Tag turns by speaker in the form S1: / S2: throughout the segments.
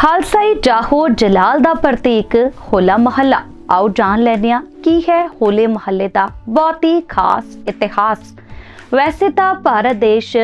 S1: ਖਾਲਸਾਈ ਜਾਹੋ ਜਲਾਲ ਦਾ ਪ੍ਰਤੀਕ ਹੋਲਾ ਮਹੱਲਾ। ਆਓ ਜਾਣ ਲੈਂਦੇ ਹਾਂ ਕੀ ਹੈ ਹੋਲੇ ਮਹੱਲੇ ਦਾ ਬਹੁਤ ਹੀ ਖਾਸ ਇਤਿਹਾਸ। ਵੈਸੇ ਤਾਂ ਭਾਰਤ ਦੇਸ਼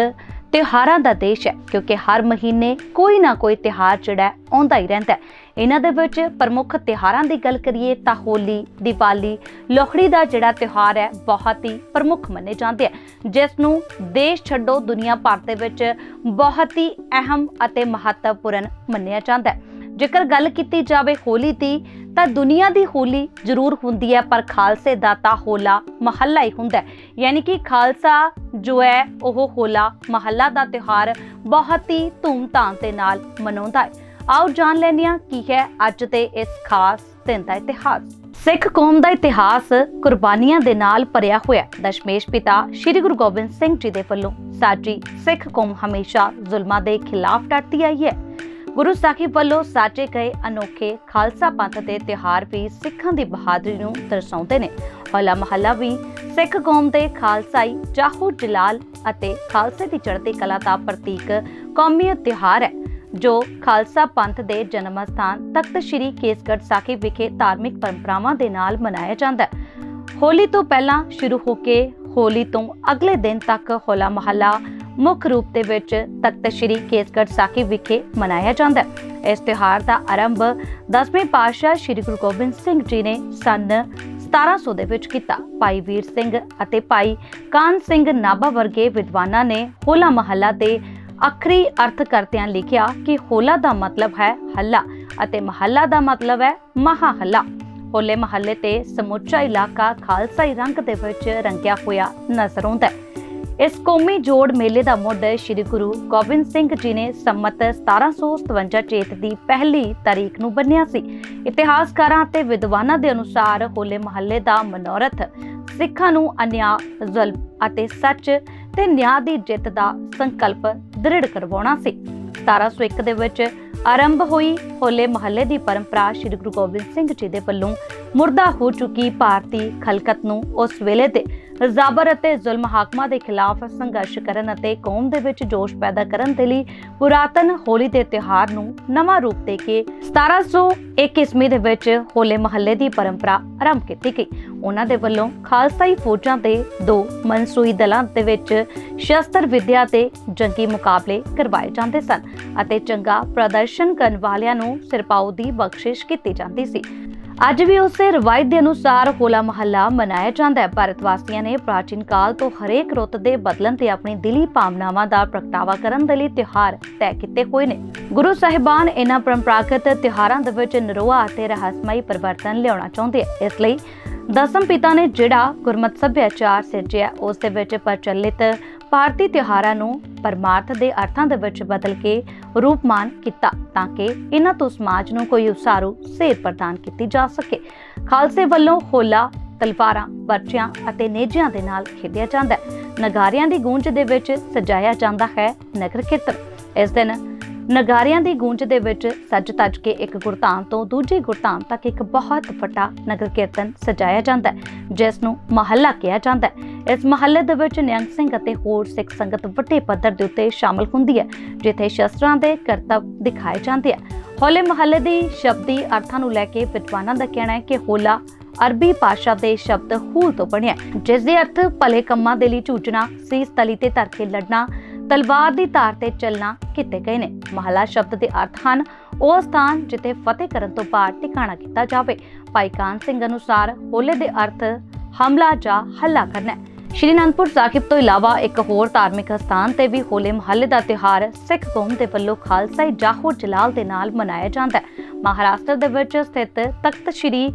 S1: ਤਿਉਹਾਰਾਂ ਦਾ ਦੇਸ਼ ਹੈ, ਕਿਉਂਕਿ ਹਰ ਮਹੀਨੇ ਕੋਈ ਨਾ ਕੋਈ ਤਿਉਹਾਰ ਜਿਹੜਾ ਆਉਂਦਾ ਹੀ ਰਹਿੰਦਾ ਹੈ। ਇਹਨਾਂ ਦੇ ਵਿੱਚ ਪ੍ਰਮੁੱਖ ਤਿਉਹਾਰਾਂ ਦੀ ਗੱਲ ਕਰੀਏ ਤਾਂ ਹੋਲੀ, ਦੀਵਾਲੀ, ਲੋਹੜੀ ਦਾ ਜਿਹੜਾ ਤਿਉਹਾਰ ਹੈ, ਬਹੁਤ ਹੀ ਪ੍ਰਮੁੱਖ ਮੰਨੇ ਜਾਂਦੇ ਹੈ ਜਿਸ ਨੂੰ ਦੇਸ਼ ਛੱਡੋ ਦੁਨੀਆ ਭਰ ਦੇ ਵਿੱਚ ਬਹੁਤ ਹੀ ਅਹਿਮ ਅਤੇ ਮਹੱਤਵਪੂਰਨ ਮੰਨਿਆ ਜਾਂਦਾ ਹੈ। ਜੇਕਰ ਗੱਲ ਕੀਤੀ ਜਾਵੇ ਹੋਲੀ ਦੀ, ਤਾਂ ਦੁਨੀਆ ਦੀ ਹੋਲੀ ਜ਼ਰੂਰ ਹੁੰਦੀ ਹੈ, ਪਰ ਖਾਲਸੇ ਦਾ ਤਾਂ ਹੋਲਾ ਮਹੱਲਾ ਹੀ ਹੁੰਦਾ ਹੈ। ਯਾਨੀ ਕਿ ਖਾਲਸਾ ਜੋ ਹੈ, ਉਹ ਹੋਲਾ ਮਹੱਲਾ ਦਾ ਤਿਉਹਾਰ ਬਹੁਤ ਹੀ ਧੂਮਧਾਮ ਦੇ ਨਾਲ ਮਨਾਉਂਦਾ ਹੈ। ਆਓ ਜਾਣ ਲੈਂਦੇ ਹਾਂ ਕੀ ਹੈ ਅੱਜ ਦੇ ਇਸ ਖਾਸ ਦਿਨ ਦਾ ਇਤਿਹਾਸ। ਸਿੱਖ ਕੌਮ ਦਾ ਇਤਿਹਾਸ ਕੁਰਬਾਨੀਆਂ ਦੇ ਨਾਲ ਭਰਿਆ ਹੋਇਆ ਦਸ਼ਮੇਸ਼ ਪਿਤਾ ਸ੍ਰੀ ਗੁਰੂ ਗੋਬਿੰਦ ਸਿੰਘ ਜੀ ਦੇ ਵੱਲੋਂ ਸਾਡੀ ਸਿੱਖ ਕੌਮ ਹਮੇਸ਼ਾ ਜ਼ੁਲਮਾਂ ਦੇ ਖਿਲਾਫ ਡਟਦੀ ਆਈ ਹੈ। ਗੁਰੂ ਸਾਹਿਬ ਵੱਲੋਂ ਸਾਜੇ ਗਏ ਅਨੋਖੇ ਖਾਲਸਾ ਪੰਥ ਦੇ ਤਿਉਹਾਰ ਵੀ ਸਿੱਖਾਂ ਦੀ ਬਹਾਦਰੀ ਨੂੰ ਦਰਸਾਉਂਦੇ ਨੇ। ਹੋਲਾ ਮਹੱਲਾ ਵੀ ਸਿੱਖ ਕੌਮ ਦੇ ਖਾਲਸਾਈ ਜਾਹੋ ਜਲਾਲ ਅਤੇ ਖਾਲਸੇ ਦੀ ਚੜ੍ਹਦੀ ਕਲਾ ਦਾ ਪ੍ਰਤੀਕ ਕੌਮੀ ਤਿਉਹਾਰ ਹੈ। ਜੋ ਖਾਲਸਾ ਪੰਥ ਦੇ ਜਨਮ ਸਥਾਨ ਤਖਤ ਸ੍ਰੀ ਕੇਸਗੜ੍ਹ ਸਾਹਿਬ ਵਿਖੇ ਧਾਰਮਿਕ ਪਰੰਪਰਾਵਾਂ ਦੇ ਨਾਲ ਮਨਾਇਆ ਜਾਂਦਾ ਹੈ। ਹੋਲੀ ਤੋਂ ਪਹਿਲਾਂ ਸ਼ੁਰੂ ਹੋ ਕੇ ਹੋਲੀ ਤੋਂ ਅਗਲੇ ਦਿਨ ਤੱਕ ਹੋਲਾ ਮਹੱਲਾ ਮੁੱਖ ਰੂਪ ਦੇ ਵਿੱਚ ਤਖਤ ਸ੍ਰੀ ਕੇਸਗੜ੍ਹ ਸਾਹਿਬ ਵਿਖੇ ਮਨਾਇਆ ਜਾਂਦਾ ਹੈ। ਇਸ ਤਿਉਹਾਰ ਦਾ ਆਰੰਭ 10ਵੇਂ ਪਾਤਸ਼ਾਹ ਸ੍ਰੀ ਗੁਰੂ ਗੋਬਿੰਦ ਸਿੰਘ ਜੀ ਨੇ ਸਨ 1700 ਦੇ ਵਿੱਚ ਕੀਤਾ। ਭਾਈ ਵੀਰ ਸਿੰਘ ਅਤੇ ਭਾਈ ਕਾਨ ਸਿੰਘ ਨਾਭਾ ਵਰਗੇ ਵਿਦਵਾਨਾਂ ਨੇ ਹੋਲਾ ਮਹੱਲਾ ਦੇ ਅਖਰੀ ਅਰਥ ਕਰਦਿਆਂ ਲਿਖਿਆ ਕਿ ਹੋਲਾ ਦਾ ਮਤਲਬ ਹੈ ਹੱਲਾ ਅਤੇ ਮਹੱਲਾ ਦਾ ਮਤਲਬ ਹੈ ਮਹਾ ਹੱਲਾ ਹੋਲੇ ਮਹੱਲੇ ਤੇ ਸਮੁੱਚਾ ਇਲਾਕਾ ਖਾਲਸਾਈ ਰੰਗ ਦੇ ਵਿੱਚ ਰੰਗਿਆ ਹੋਇਆ ਨਜ਼ਰ ਆਉਂਦਾ ਹੈ। ਇਸ ਕੌਮੀ ਜੋੜ ਮੇਲੇ ਦਾ ਮੁੱਢ ਸ੍ਰੀ ਗੁਰੂ ਗੋਬਿੰਦ ਸਿੰਘ ਜੀ ਨੇ ਸੰਮਤ 1757 ਚੇਤ ਦੀ ਪਹਿਲੀ ਤਾਰੀਖ ਨੂੰ ਬੰਨਿਆ ਸੀ। ਇਤਿਹਾਸਕਾਰਾਂ ਅਤੇ ਵਿਦਵਾਨਾਂ ਦੇ ਅਨੁਸਾਰ ਹੋਲੇ ਮਹੱਲੇ ਦਾ ਮਨੋਰਥ ਸਿੱਖਾਂ ਨੂੰ ਅਨਿਆ, ਜ਼ੁਲਮ ਅਤੇ ਸੱਚ ਤੇ ਨਿਆਂ ਦੀ ਜਿੱਤ ਦਾ ਸੰਕਲਪ ਦ੍ਰਿੜ ਕਰਵਾਉਣਾ ਸੀ। 1701 ਦੇ ਵਿੱਚ ਆਰੰਭ ਹੋਈ ਹੋਲੇ ਮਹੱਲੇ ਦੀ ਪਰੰਪਰਾ ਸ੍ਰੀ ਗੁਰੂ ਗੋਬਿੰਦ ਸਿੰਘ ਜੀ ਦੇ ਵੱਲੋਂ ਮੁਰਦਾ ਹੋ ਚੁੱਕੀ ਭਾਰਤੀ ਖਲਕਤ ਨੂੰ ਉਸ ਵੇਲੇ ਤੇ ਜ਼ਾਬਰ ਅਤੇ ਜ਼ੁਲਮ ਹਾਕਮਾਂ ਦੇ ਖਿਲਾਫ ਸੰਘਰਸ਼ ਕਰਨ ਅਤੇ ਕੌਮ ਦੇ ਵਿੱਚ ਜੋਸ਼ ਪੈਦਾ ਕਰਨ ਦੇ ਲਈ ਪੁਰਾਤਨ ਹੋਲੀ ਦੇ ਤਿਉਹਾਰ ਨੂੰ ਨਵਾਂ ਰੂਪ ਦੇ ਕੇ 1701 ਈਸਵੀ ਦੇ ਵਿੱਚ ਹੋਲੇ ਮਹੱਲੇ ਦੀ ਪਰੰਪਰਾ ਆਰੰਭ ਕੀਤੀ ਗਈ। ਉਹਨਾਂ ਦੇ ਵੱਲੋਂ ਖਾਲਸਾਈ ਫੌਜਾਂ ਦੇ ਦੋ ਮਨਸੂਈ ਦਲਾਂ ਦੇ ਵਿੱਚ ਸ਼ਸਤਰ ਵਿਦਿਆ ਤੇ ਜੰਗੀ ਮੁਕਾਬਲੇ ਕਰਵਾਏ ਜਾਂਦੇ ਸਨ ਅਤੇ ਚੰਗਾ ਪ੍ਰਦਰਸ਼ਨ ਕਰਨ ਵਾਲਿਆਂ ਨੂੰ ਸਿਰਪਾਉ ਦੀ ਬਖਸ਼ਿਸ਼ ਕੀਤੀ ਜਾਂਦੀ ਸੀ। ਅੱਜ ਵੀ ਉਸੇ ਰਵਾਇਤ ਦੇ ਅਨੁਸਾਰ ਹੋਲਾ ਮਹੱਲਾ ਮਨਾਇਆ ਜਾਂਦਾ ਹੈ। ਭਾਰਤ ਵਾਸੀਆਂ ਨੇ ਪ੍ਰਾਚੀਨ ਕਾਲ ਤੋਂ ਹਰੇਕ ਰੁੱਤ ਦੇ ਬਦਲਣ ਤੇ ਆਪਣੀ ਦਿਲੀ ਭਾਵਨਾਵਾਂ ਦਾ ਪ੍ਰਗਟਾਵਾ ਕਰਨ ਦੇ ਲਈ ਤਿਉਹਾਰ ਤੈਅ ਕੀਤੇ ਹੋਏ ਨੇ। ਗੁਰੂ ਸਾਹਿਬਾਨ ਇਹਨਾਂ ਪਰੰਪਰਾਗਤ ਤਿਉਹਾਰਾਂ ਦੇ ਵਿੱਚ ਨਰੋਆ ਅਤੇ ਰਹੱਸਮਈ ਪਰਿਵਰਤਨ ਲਿਆਉਣਾ ਚਾਹੁੰਦੇ ਆ। ਇਸ ਲਈ ਦਸਮ ਪਿਤਾ ਨੇ ਜਿਹੜਾ ਗੁਰਮਤ ਸੱਭਿਆਚਾਰ ਸਿਰਜਿਆ, ਉਸ ਦੇ ਵਿੱਚ ਪ੍ਰਚਲਿਤ ਭਾਰਤੀ ਤਿਉਹਾਰਾਂ ਨੂੰ ਪਰਮਾਰਥ ਦੇ ਅਰਥਾਂ ਦੇ ਵਿੱਚ ਬਦਲ ਕੇ ਰੂਪਮਾਨ ਕੀਤਾ ਤਾਂ ਕਿ ਇਹਨਾਂ ਤੋਂ ਸਮਾਜ ਨੂੰ ਕੋਈ ਉਸਾਰੂ ਸੇਧ ਪ੍ਰਦਾਨ ਕੀਤੀ ਜਾ ਸਕੇ। ਖਾਲਸੇ ਵੱਲੋਂ ਹੋਲਾ, ਤਲਵਾਰਾਂ, ਪਰਚੀਆਂ ਅਤੇ ਨੇਜਿਆਂ ਦੇ ਨਾਲ ਖੇਡਿਆ ਜਾਂਦਾ ਹੈ। ਨਗਾਰਿਆਂ ਦੀ ਗੂੰਜ ਦੇ ਵਿੱਚ ਸਜਾਇਆ ਜਾਂਦਾ ਹੈ ਨਗਰ ਕੀਰਤਨ। ਇਸ ਦਿਨ ਨਗਾਰਿਆਂ ਦੀ ਗੂੰਜ ਦੇ ਵਿੱਚ ਸੱਜ ਤੱਜ ਕੇ ਇੱਕ ਗੁਰਧਾਮ ਤੋਂ ਦੂਜੇ ਗੁਰਧਾਮ ਤੱਕ ਇੱਕ ਬਹੁਤ ਵੱਡਾ ਨਗਰ ਕੀਰਤਨ ਸਜਾਇਆ ਜਾਂਦਾ ਹੈ, ਜਿਸ ਨੂੰ ਮਹੱਲਾ ਕਿਹਾ ਜਾਂਦਾ ਹੈ। ਇਸ ਮਹੱਲੇ ਦੇ ਵਿੱਚ ਨਿਹੰਗ ਸਿੰਘ ਅਤੇ ਹੋਰ ਸਿੱਖ ਸੰਗਤ ਵੱਡੇ ਪੱਧਰ ਦੇ ਉੱਤੇ ਸ਼ਾਮਲ ਹੁੰਦੀ ਹੈ, ਜਿੱਥੇ ਸ਼ਸਤਰਾਂ ਦੇ ਕਰਤੱਵ ਦਿਖਾਏ ਜਾਂਦੇ ਆ। ਹੋਲੇ ਮਹੱਲੇ ਦੀ ਸ਼ਬਦੀ ਅਰਥਾਂ ਨੂੰ ਲੈ ਕੇ ਵਿਦਵਾਨਾਂ ਦਾ ਕਹਿਣਾ ਹੈ ਕਿ ਹੋਲਾ ਅਰਬੀ ਭਾਸ਼ਾ ਦੇ ਸ਼ਬਦ ਹੂਲ ਤੋਂ ਬਣਿਆ ਜਿਸ ਦੇ ਅਰਥ ਭਲੇ ਕੰਮਾਂ ਦੇ ਲਈ ਝੂਠਣਾ ਸੀਸ ਤਲੀ ਤੇ ਧਰ ਕੇ ਲੜਨਾ ਤਲਵਾਰ ਦੀ ਧਾਰ ਤੇ ਚੱਲਣਾ ਕੀਤੇ ਗਏ ਨੇ। ਮਹਲਾ ਸ਼ਬਦ ਦੇ ਅਰਥ ਹਨ, ਉਹ ਸਥਾਨ ਜਿੱਥੇ ਫਤਿਹ ਕਰਨ ਤੋਂ ਬਾਅਦ ਟਿਕਾਣਾ ਕੀਤਾ ਜਾਵੇ। ਭਾਈ ਕਾਨ ਸਿੰਘ ਅਨੁਸਾਰ ਹੋਲੇ ਦੇ ਅਰਥ ਹਮਲਾ ਜਾਂ ਹੱਲਾ ਕਰਨਾ ਸ਼੍ਰੀ ਅਨੰਦਪੁਰ ਸਾਹਿਬ ਤੋਂ ਇਲਾਵਾ ਇੱਕ ਹੋਰ ਧਾਰਮਿਕ ਸਥਾਨ ਤੇ ਵੀ ਹੋਲੇ ਮਹੱਲੇ ਦਾ ਤਿਉਹਾਰ ਸਿੱਖ ਕੌਮ ਦੇ ਵੱਲੋਂ ਖਾਲਸਾਈ ਜਾਹੋ ਜਲਾਲ ਦੇ ਨਾਲ ਮਨਾਇਆ ਜਾਂਦਾ ਹੈ। ਮਹਾਰਾਸ਼ਟਰ ਦੇ ਵਿੱਚ ਸਥਿਤ ਤਖਤ ਸ਼੍ਰੀ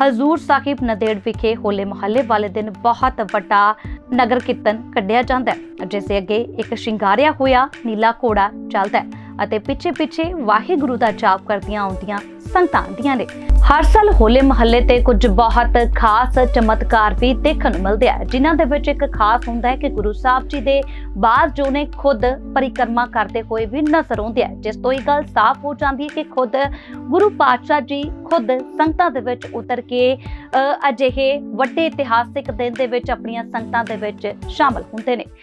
S1: ਹਜ਼ੂਰ ਸਾਹਿਬ ਨਦੇੜ ਵਿਖੇ ਹੋਲੇ ਮਹੱਲੇ ਵਾਲੇ ਦਿਨ ਬਹੁਤ ਵੱਡਾ ਨਗਰ ਕੀਰਤਨ ਕੱਢਿਆ ਜਾਂਦਾ ਹੈ, ਜਿਸ ਦੇ ਅੱਗੇ ਇੱਕ ਸ਼ਿੰਗਾਰਿਆ ਹੋਇਆ ਨੀਲਾ ਘੋੜਾ ਚੱਲਦਾ ਹੈ ਅਤੇ ਪਿੱਛੇ ਪਿੱਛੇ ਵਾਹਿਗੁਰੂ ਦਾ ਜਾਪ ਕਰਦੀਆਂ ਆਉਂਦੀਆਂ ਸੰਗਤਾਂ ਆਉਂਦੀਆਂ ਨੇ। ਹਰ ਸਾਲ ਹੋਲੇ ਮਹੱਲੇ ਤੇ ਕੁਝ ਬਹੁਤ ਖਾਸ ਚਮਤਕਾਰ ਵੀ ਦੇਖਣ ਨੂੰ ਮਿਲਦੇ ਆ। ਜਿਨ੍ਹਾਂ ਦੇ ਵਿੱਚ ਇੱਕ ਖਾਸ ਹੁੰਦਾ ਹੈ ਕਿ ਗੁਰੂ ਸਾਹਿਬ ਜੀ ਦੇ ਬਾਅਦ ਜੋ ਨੇ ਖੁਦ ਪਰਿਕਰਮਾ ਕਰਦੇ ਹੋਏ ਵੀ ਨਜ਼ਰ ਆਉਂਦੇ ਆ। ਜਿਸ ਤੋਂ ਇਹ ਗੱਲ ਸਾਫ਼ ਹੋ ਜਾਂਦੀ ਹੈ ਕਿ ਖੁਦ ਗੁਰੂ ਪਾਤਸ਼ਾਹ ਜੀ ਖੁਦ ਸੰਗਤਾਂ ਦੇ ਵਿੱਚ ਉਤਰ ਕੇ ਅਜਿਹੇ ਵੱਡੇ ਇਤਿਹਾਸਿਕ ਦਿਨ ਦੇ ਵਿੱਚ ਆਪਣੀਆਂ ਸੰਗਤਾਂ ਦੇ ਵਿੱਚ ਸ਼ਾਮਲ ਹੁੰਦੇ ਨੇ।